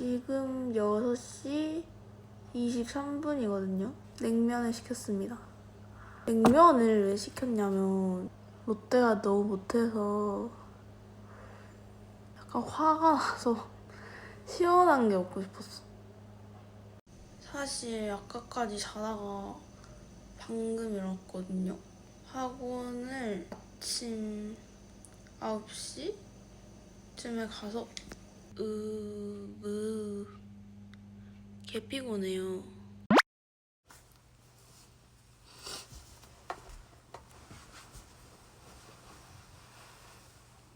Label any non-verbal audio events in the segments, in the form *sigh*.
5시 23분이거든요. 냉면을 시켰습니다. 냉면을 왜 시켰냐면 롯데가 너무 못해서 약간 화가 나서 *laughs* 시원한 게 먹고 싶었어. 사실 아까까지 자다가 방금 일어났거든요. 학원을 아침 9시쯤에 가서 으으 개 피곤해요.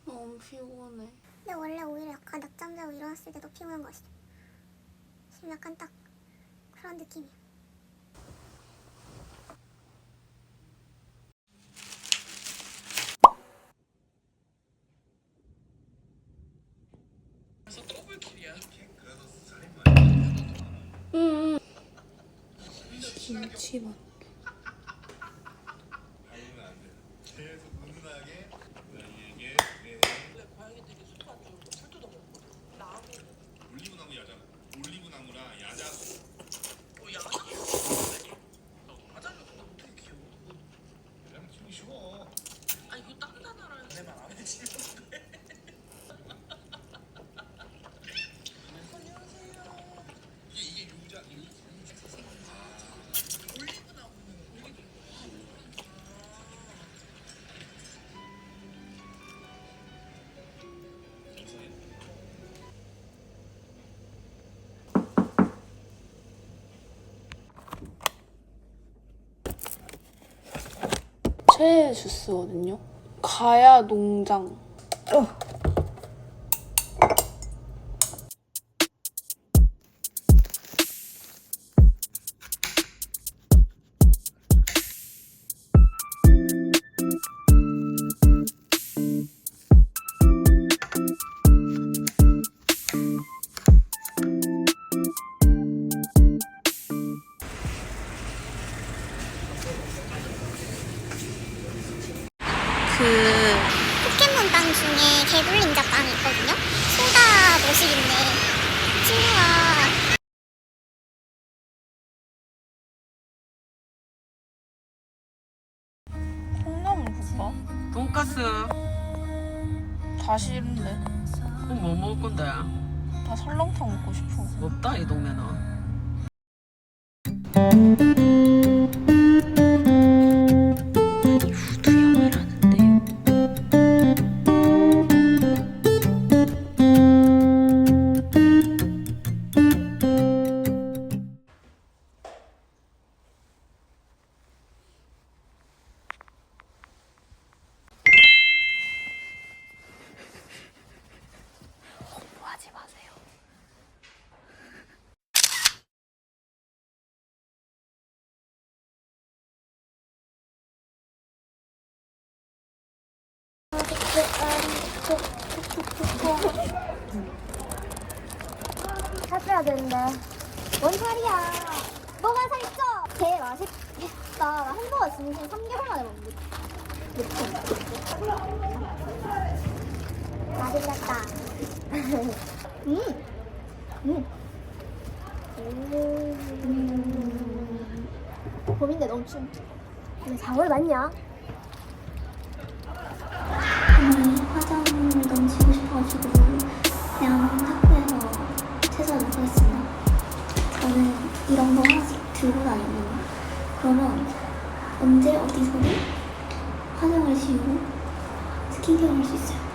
너무 피곤해. 근데 원래 오히려 약간 낮잠 자고 일어났을 때 더 피곤한 거 아시죠? 지금 약간 딱 그런 느낌이야. 응. 나에게 올리브나무 야자 올리브나무랑 야자 야자 최애 주스거든요. 가야 농장. 그 국밥? 돈가스 다 싫은데. 그럼 뭐 먹을 건데? 나 설렁탕 먹고 싶어. 없다 이 동네는 되는데. 뭔 소리야? 너가 살쪄. 개 맛있겠다. 나 햄버거 진심 3개월 만에 먹는 맛있겠다. 음. 음. 음. 봄인데 너무 춤. 근데 4월 맞냐? 들고 다니거든요. 그러면 언제 어디서든 화장을 지우고 스킨케어를 할 수 있어요.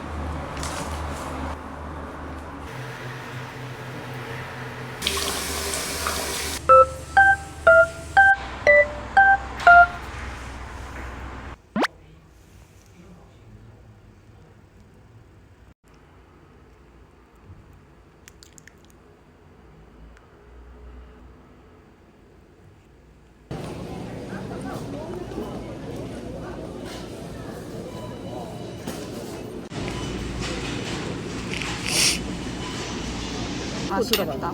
치고 들어가.